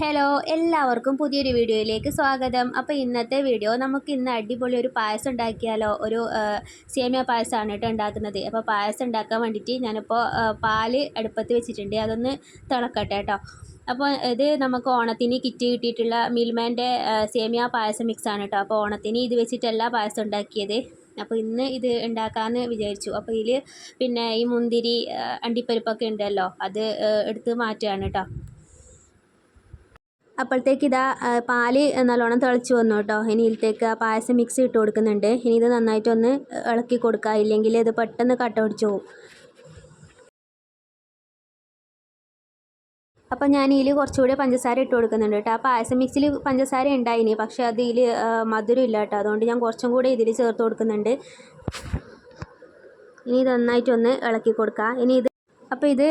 Hello എല്ലാവർക്കും പുതിയൊരു വീഡിയോയിലേക്ക് സ്വാഗതം. അപ്പോൾ ഇന്നത്തെ വീഡിയോ നമുക്ക് ഇന്ന് അടിപൊളി ഒരു പായസം ഉണ്ടാക്കിയാലോ? ഒരു സേമിയ പായസമാണ് കേട്ടോ ഉണ്ടാക്കുന്നത്. അപ്പോൾ പായസം ഉണ്ടാക്കാൻ വേണ്ടിയിട്ട് ഞാനിപ്പോൾ പാൽ അടുപ്പത്ത് വെച്ചിട്ടുണ്ട്. അതൊന്ന് തിളക്കട്ടെ കേട്ടോ. അപ്പോൾ ഇത് നമുക്ക് ഓണത്തിന് കിറ്റ് കിട്ടിയിട്ടുള്ള മിൽമാന്റെ സേമിയ പായസം മിക്സാണ് കേട്ടോ. അപ്പോൾ ഓണത്തിന് ഇത് വെച്ചിട്ടല്ല പായസം ഉണ്ടാക്കിയത്. അപ്പോൾ ഇന്ന് ഇത് ഉണ്ടാക്കാമെന്ന് വിചാരിച്ചു. അപ്പോൾ ഇതിൽ പിന്നെ ഈ മുന്തിരി അണ്ടിപ്പരിപ്പൊക്കെ ഉണ്ടല്ലോ. അത് എടുത്ത് മാറ്റുകയാണ് കേട്ടോ. അപ്പോഴത്തേക്ക് ഇതാ പാൽ നല്ലോണം തിളച്ച് വന്നു കേട്ടോ. ഇനി ഇതിലേക്ക് ആ പായസം മിക്സ് ഇട്ട് കൊടുക്കുന്നുണ്ട്. ഇനി ഇത് നന്നായിട്ടൊന്ന് ഇളക്കി കൊടുക്കുക ഇല്ലെങ്കിൽ ഇത് പെട്ടെന്ന് കട്ട പിടിച്ച് പോകും അപ്പം ഞാൻ ഇതിൽ കുറച്ചുകൂടി പഞ്ചസാര ഇട്ട് കൊടുക്കുന്നുണ്ട് കേട്ടോ. ആ പായസം മിക്സിൽ പഞ്ചസാര ഉണ്ടായിനി. പക്ഷേ അത് ഇതിൽ മധുരം ഇല്ല കേട്ടോ. അതുകൊണ്ട് ഞാൻ കുറച്ചും കൂടി ഇതിൽ ചേർത്ത് കൊടുക്കുന്നുണ്ട്. ഇനി ഇത് നന്നായിട്ടൊന്ന് ഇളക്കി കൊടുക്കുക ഇനി ഇത് അപ്പോൾ ഇത്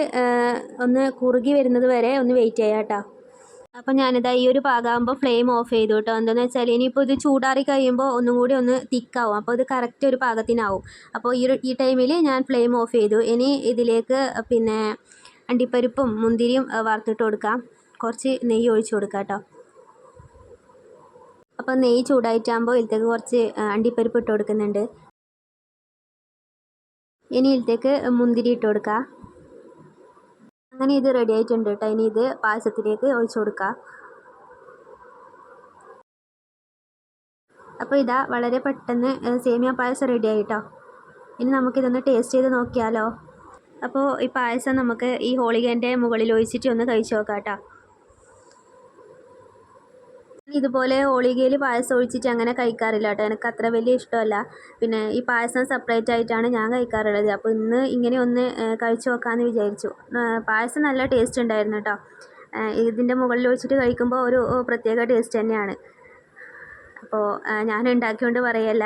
ഒന്ന് കുറുകി വരുന്നത് വരെ ഒന്ന് വെയിറ്റ് ചെയ്യാം കേട്ടോ. അപ്പം ഞാനിതാ ഈ ഒരു പാകമാകുമ്പോൾ ഫ്ലെയിം ഓഫ് ചെയ്തു കേട്ടോ എന്താണെന്ന് വെച്ചാൽ ഇനിയിപ്പോൾ ഇത് ചൂടാറി കഴിയുമ്പോൾ ഒന്നും കൂടി ഒന്ന് തിക്കാവും അപ്പോൾ ഇത് കറക്റ്റ് ഒരു പാകത്തിനാവും. അപ്പോൾ ഈ ഈ ടൈമിൽ ഞാൻ ഫ്ലെയിം ഓഫ് ചെയ്തു. ഇനി ഇതിലേക്ക് പിന്നെ അണ്ടിപ്പരിപ്പും മുന്തിരിയും വറുത്തിട്ട് കൊടുക്കാം. കുറച്ച് നെയ്യ് ഒഴിച്ചു കൊടുക്കാം കേട്ടോ അപ്പോൾ നെയ്യ് ചൂടായിട്ടാകുമ്പോൾ ഇതിലേക്ക് കുറച്ച് അണ്ടിപ്പരിപ്പ് ഇട്ട് കൊടുക്കുന്നുണ്ട്. ഇനി ഇതിലേക്ക് മുന്തിരി ഇട്ട് കൊടുക്കുക അങ്ങനെ ഇത് റെഡി ആയിട്ടുണ്ട് കേട്ടോ ഇനി ഇത് പായസത്തിലേക്ക് ഒഴിച്ചു കൊടുക്കുക അപ്പോൾ ഇതാ വളരെ പെട്ടെന്ന് സേമിയ പായസം റെഡി ആയിട്ടോ ഇനി നമുക്ക് ഇതൊന്ന് ടേസ്റ്റ് ചെയ്ത് നോക്കിയാലോ. അപ്പോൾ ഈ പായസം നമുക്ക് ഈ ഹോളിഗേന്റെ മുകളിൽ ഒഴിച്ചിട്ട് ഒന്ന് കഴിച്ചു നോക്കാം കേട്ടോ ഇതുപോലെ ഹോളിഗയിൽ പായസം ഒഴിച്ചിട്ട് അങ്ങനെ കഴിക്കാറില്ല കേട്ടോ. എനിക്ക് അത്ര വലിയ ഇഷ്ടമല്ല. പിന്നെ ഈ പായസം സെപ്പറേറ്റ് ആയിട്ടാണ് ഞാൻ കഴിക്കാറുള്ളത്. അപ്പോൾ ഇന്ന് ഇങ്ങനെ ഒന്ന് കഴിച്ചു നോക്കാമെന്ന് വിചാരിച്ചു. പായസം നല്ല ടേസ്റ്റ് ഉണ്ടായിരുന്നു കേട്ടോ. ഇതിന്റെ മുകളിൽ ഒഴിച്ചിട്ട് കഴിക്കുമ്പോൾ ഒരു പ്രത്യേക ടേസ്റ്റ് തന്നെയാണ്. അപ്പോൾ ഞാൻ ഉണ്ടാക്കിയോണ്ട് പറയല്ല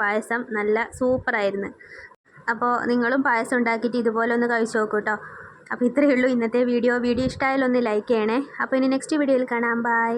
പായസം നല്ല സൂപ്പറായിരുന്നു അപ്പോൾ നിങ്ങളും പായസം ഉണ്ടാക്കിയിട്ട് ഇതുപോലെ ഒന്ന് കഴിച്ചു നോക്കൂ കേട്ടോ. അപ്പോൾ ഇത്രയേ ഉള്ളൂ ഇന്നത്തെ വീഡിയോ. വീഡിയോ ഇഷ്ടമായാലൊന്ന് ലൈക്ക് ചെയ്യണേ. അപ്പോൾ ഇനി നെക്സ്റ്റ് വീഡിയോയിൽ കാണാം. ബൈ